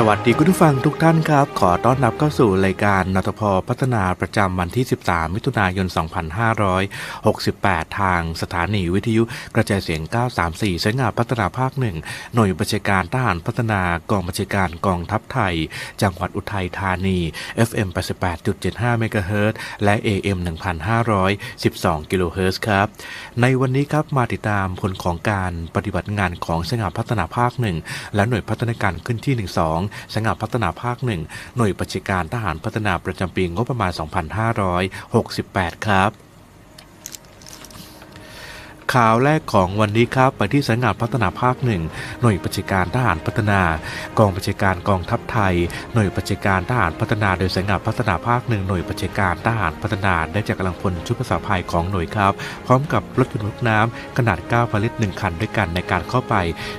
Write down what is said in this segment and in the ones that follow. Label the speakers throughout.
Speaker 1: สวัสดีคุณผู้ฟังทุกท่านครับ ขอต้อนรับเข้าสู่รายการนทพพัฒนาประจำวันที่ 13 มิถุนายน 2568 ทางสถานีวิทยุกระจายเสียง 934ใช้งานพัฒนาภาคหนึ่งหน่วยบัญชาการทหารพัฒนากองบัญชาการกองทัพไทย จังหวัดอุทัยธานี FM 88.75เมกะเฮิรตซ์และ AM 1,512 กิโลเฮิรตซ์ครับ ในวันนี้ครับมาติดตามผลของการปฏิบัติงานของสงานพัฒนาภาคหนึ่งและหน่วยพัฒนาการขึ้นที่ 12สงานพัฒนาภาคหนึ่งหน่วยปฏิการทหารพัฒนาประจำปีงบประมาณ 2568 ครับ ข่าวแรกของวันนี้ครับไปที่สำนักงานพัฒนาภาคหนึ่งหน่วยปฏิการทหารพัฒนา กองปฏิการกองทัพไทย หน่วยปฏิการทหารพัฒนาโดยสำนักงานพัฒนาภาคหนึ่งหน่วยปฏิการทหารพัฒนาได้จากกำลังพลชุดภาษาภัยของหน่วยครับ พร้อมกับรถบรรทุกน้ำขนาด9ลิตร1คันด้วยกันในการเข้าไป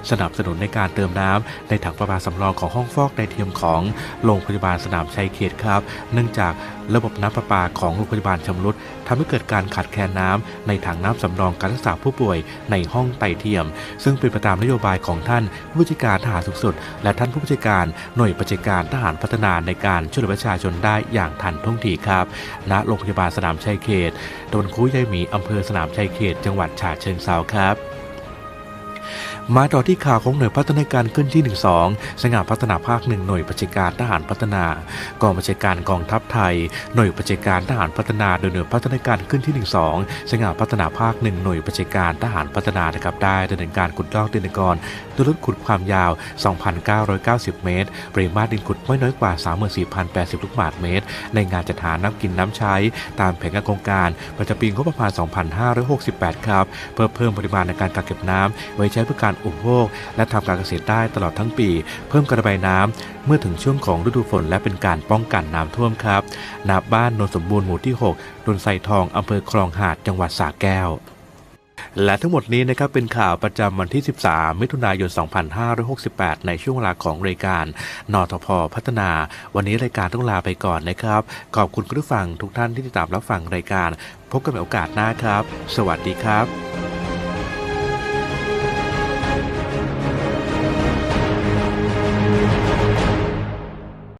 Speaker 1: สนับสนุนในการเติมน้ำในถังประปาสำรองของห้องฟอกในเทียมของโรงพยาบาลสนามชัยเขตครับ เนื่องจากระบบน้ำประปาของโรงพยาบาลชำรุดทำให้เกิดการขาดแคลนน้ำในถังน้ำสำรองการรักษาผู้ป่วยในห้องไตเทียม ซึ่งเป็นไปตามนโยบายของท่านผู้จัดการทหารสูงสุด และท่านผู้จัดการหน่วยปฏิการทหารพัฒนาในการช่วยเหลือประชาชนได้อย่างทันท่วงทีครับ ณ โรงพยาบาลสนามชัยเขตตำบลคูยายหมีอำเภอสนามชัยเขต จังหวัดฉะเชิงเทราครับ มาต่อที่ข่าวของหน่วยพัฒนาการขึ้นที่ 12สงาพัฒนาภาคหนึ่งหน่วยปฏิการทหารพัฒนากองบัญชาการกองทัพไทย หน่วยปฏิการทหารพัฒนาโดยหน่วยพัฒนาการขึ้นที่ 12สงาพัฒนาภาคหนึ่งหน่วยปฏิการทหารพัฒนานะครับได้ดำเนินการขุดลอกดินกรด้วยรถขุดความยาว 2,990 เมตร ปริมาตรดินขุดไม่น้อยกว่า 34,080 ลูกบาศก์เมตร ในงานจัดหาน้ำกินน้ำใช้ ตามแผนงานโครงการประจำปีงบประมาณ 2568 ครับ เพื่อเพิ่มปริมาณในการกักเก็บน้ำไว้ใช้เพื่อการอุปโภค และทำการเกษตรได้ตลอดทั้งปี เพิ่มกระบายน้ำเมื่อถึงช่วงของฤดูฝน และเป็นการป้องกันน้ำท่วมครับณบ้านโนนสมบูรณ์หมู่ที่6ดนไซทองอำเภอคลองหาดจังหวัดสระแก้วและทั้งหมดนี้นะครับเป็นข่าวประจำวันที่ 13 มิถุนายน 2568 ในช่วงเวลาของรายการนทพพัฒนา วันนี้รายการต้องลาไปก่อนนะครับ ขอบคุณคุณผู้ฟังทุกท่านที่ติดตามรับฟังรายการ พบกันใหม่โอกาสหน้าครับ สวัสดีครับ